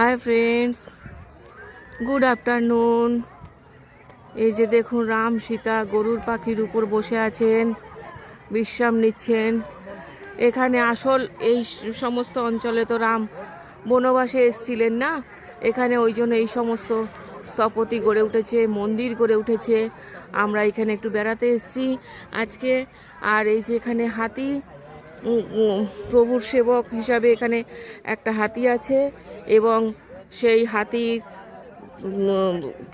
Hi friends good afternoon এই যে দেখুন, রাম সীতা গরুর পাখির উপর বসে আছেন, বিশ্রাম নিচ্ছেন। এখানে আসল এই সমস্ত অঞ্চলে তো রাম বনবাসে এসছিলেন না? এখানে ওই জন্য এই সমস্ত স্থপতি গড়ে উঠেছে, মন্দির গড়ে উঠেছে। আমরা এখানে একটু বেড়াতে এসেছি আজকে। আর এই যে এখানে হাতি প্রভুর সেবক হিসাবে এখানে একটা হাতি আছে এবং সেই হাতির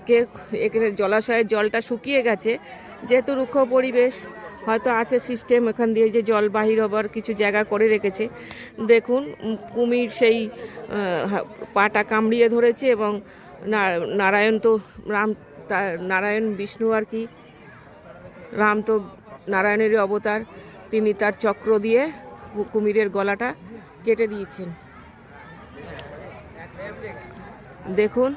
কে এখানে জলাশয়ের জলটা শুকিয়ে গেছে। যেহেতু রুক্ষ পরিবেশ, হয়তো আছে সিস্টেম এখান দিয়ে যে জল বাহির হবার কিছু জায়গা করে রেখেছে। দেখুন, কুমির সেই পাটা কামড়িয়ে ধরেছে এবং নারায়ণ তো রাম নারায়ণ, বিষ্ণু আর কি, রাম তো নারায়ণেরই অবতার। তিনি তার চক্র দিয়ে কুমিরের গলাটা কেটে দিয়েছেন। দেখুন।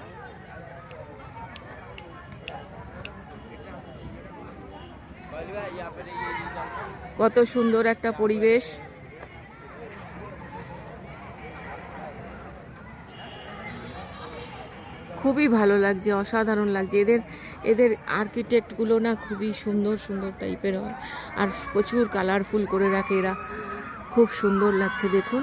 কত সুন্দর একটা পরিবেশ। খুবই ভালো লাগছে, অসাধারণ লাগছে। এদের এদের আর্কিটেক্টগুলো না খুবই সুন্দর সুন্দর টাইপের হয়। আর প্রচুর কালারফুল করে রাখে এরা। খুব সুন্দর লাগছে, দেখুন।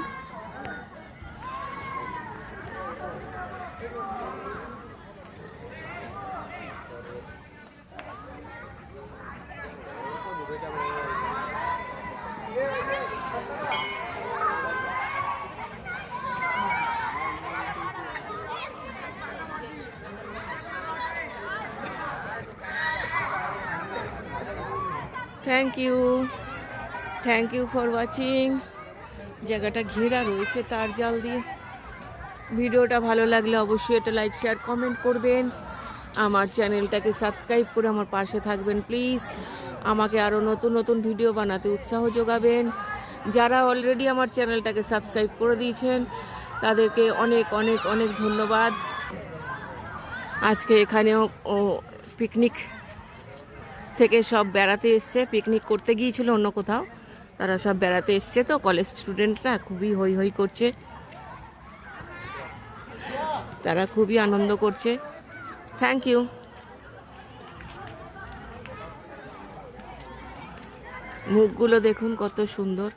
Thank you thank you for watching জায়গাটা ঘেরা রয়েছে তার জাল দিয়ে। ভিডিওটা ভালো লাগলে অবশ্যই এটা লাইক শেয়ার কমেন্ট করবেন। আমার চ্যানেলটাকে সাবস্ক্রাইব করে আমার পাশে থাকবেন প্লিজ আমাকে আরও নতুন নতুন ভিডিও বানাতে উৎসাহ যোগাবেন। যারা অলরেডি আমার চ্যানেলটাকে সাবস্ক্রাইব করে দিয়েছেন, তাদেরকে অনেক অনেক অনেক ধন্যবাদ। আজকে এখানেও পিকনিক থেকে সব বেড়াতে এসছে পিকনিক করতে গিয়েছিল অন্য কোথাও। তারা সব বেড়াতে এসছে তো কলেজ স্টুডেন্টরা খুবই হই হই করছে। তারা খুবই আনন্দ করছে। থ্যাংক ইউ মুখগুলো দেখুন কত সুন্দর।